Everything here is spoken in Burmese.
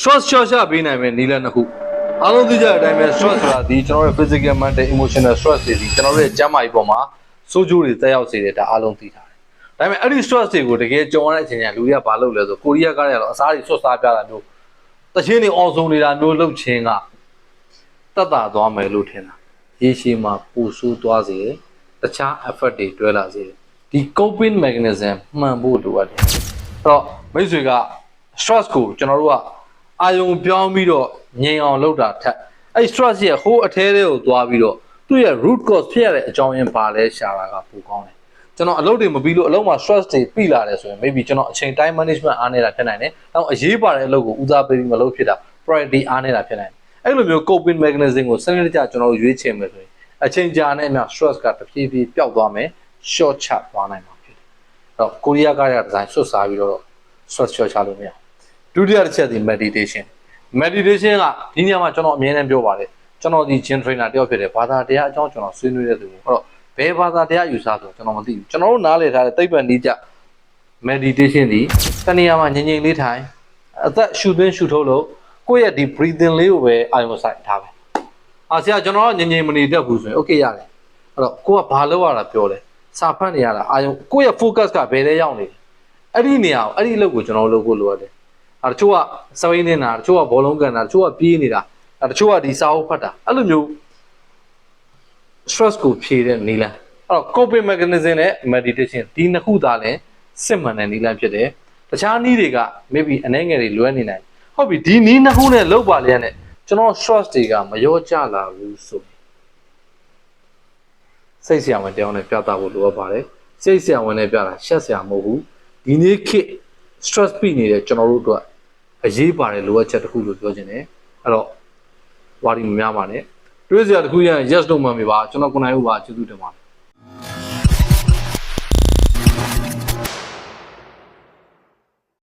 stress ချော့ချပေးနိုင်မယ်နီလန်တစ်ခုအားလုံးသိကြတဲ့အတိုင်းပဲ stress ဆိုတာဒီကျွန်တော်တို့ physical mental emotional stress တွေဒီကျွန်တော်တို့ရဲ့ကျန်းမာရေးပေါ်မှာစိုးကျိုးတွေတက်ရောက်စေတယ်ဒါအားလုံးသိထားတယ်ဒါပေမဲ့အဲ့ဒီ stress တွေကိုတကယ်ကြုံရတဲ့အချိန်ကျရင်လူတွေကဘာလုပ်လဲဆိုကိုရီးယားကားတွေကတော့အစားတွေဆွတ်စားပြတာမျိုးတချင်းတွေအောင်ဆုံးနေတာမျိုးလုပ်ခြင်းကတက်တာသွားမယ်လို့ထင်တာရေရှည်မှာပူဆိုးသွားစေတယ်တခြား effect တွေတွဲလာစေတယ်ဒီ coping mechanism မှန်ဖို့လိုအပ်တယ်အဲ့တော့မိတ်ဆွေက stress ကိုကျွန်တော်တို့က အာယုံပြောင်းပြီးတော့ငြိမ်အောင်လုပ်တာထက်အဲ့ stress ရဲ့ဟိုးအထဲထဲကိုသွားပြီးတော့သူ့ရဲ့ root cause ဖြစ်ရတဲ့အကြောင်းရင်းပါလဲရှာတာကပိုကောင်းတယ်ကျွန်တော်အလုပ်တွေမပြီးလို့အလုပ်မှာ stress တွေပြီလာတယ်ဆိုရင် maybe ကျွန်တော်အချိန် time management အားနေတာဖြစ်နိုင်တယ်။နောက်အရေးပါတဲ့အလုပ်ကိုဦးစားပေးပြီးမလုပ်ဖြစ်တာ priority အားနေတာဖြစ်နိုင်တယ်။အဲ့လိုမျိုး coping mechanism ကိုစနစ်တကျကျွန်တော်တို့ရွေးချယ်မယ်ဆိုရင်အချိန်ကြာနဲ့အမျှ stress ကတဖြည်းဖြည်းပျောက်သွားမယ် short ချသွားနိုင်မှာဖြစ်တယ်။အဲ့တော့ကိုရီးယားကားရဒီဇိုင်းဆွတ်စားပြီးတော့ stress short ချလို့မရဘူး။ ဒုတိယတစ်ချက်ဒီ meditation meditation ကဒီနေရာမှာကျွန်တော်အမြဲတမ်းပြောပါတယ်ကျွန်တော်ဒီ gym trainer တယောက်ဖြစ်တယ်ဘာသာတရားအကြောင်းကျွန်တော်ဆွေးနွေးတဲ့သူကိုအဲ့တော့ဘယ်ဘာသာတရားယူဆဆိုကျွန်တော်မသိဘူးကျွန်တော်တို့နားလည်ထားတဲ့သိပ္ပံနည်းကျ meditation ဒီတနေရာမှာငြိမ်ငြိမ်လေးထိုင်အသက်ရှူသွင်းရှူထုတ်လို့ကိုယ့်ရဲ့ဒီ breathing လေးကိုပဲအာရုံစိုက်ထားပဲအာဆရာကျွန်တော်ကငြိမ်ငြိမ်မနေတတ်ဘူးဆိုရင် okay ရတယ်အဲ့တော့ကိုကဘာလုပ်ရတာပြောလဲစာဖတ်နေရတာအာရုံကိုယ့်ရဲ့ focus ကဘယ်ထဲရောက်နေလဲအဲ့ဒီနေရာကိုအဲ့ဒီအလုပ်ကိုကျွန်တော်လုပ်ဖို့လိုရတယ်အဲ့ တချို့ကစပိန်နေတာတချို့ကဘောလုံးကန်တာတချို့ကပြေးနေတာအဲ့တချို့ကဒီစာအုပ်ဖတ်တာအဲ့လိုမျိုး stress ကိုဖြေတဲ့နည်းလမ်းအဲ့တော့ coping mechanism နဲ့ meditation ဒီနှစ်ခုသားလည်းစစ်မှန်တဲ့နည်းလမ်းဖြစ်တယ်တခြားနည်းတွေက maybe အနှဲငယ်တွေလွဲနေနိုင်ဟုတ်ပြီဒီနည်းနှစ်ခုနဲ့လောက်ပါလျက်နဲ့ကျွန်တော် stress တွေကမရောကြလာဘူးဆိုရင်စိတ်ဆရာဝန်တရားနဲ့ပြသဖို့လိုအပ်ပါတယ်စိတ်ဆရာဝန်နဲ့ပြတာရှက်ဆရာမဟုတ်ဘူးဒီနေ့ခေတ် stress ပြနေတဲ့ကျွန်တော်တို့အတွက် အရေးပါတဲ့လိုအပ်ချက်တစ်ခုလို့ပြောချင်တယ်အဲ့တော့ဝါဒီမများပါနဲ့တွေးစရာတစ်ခုရရင် yes လို့မှန်ပြီပါကျွန်တော်ကိုနိုင်ဦးပါကျေးဇူးတင်ပါတယ်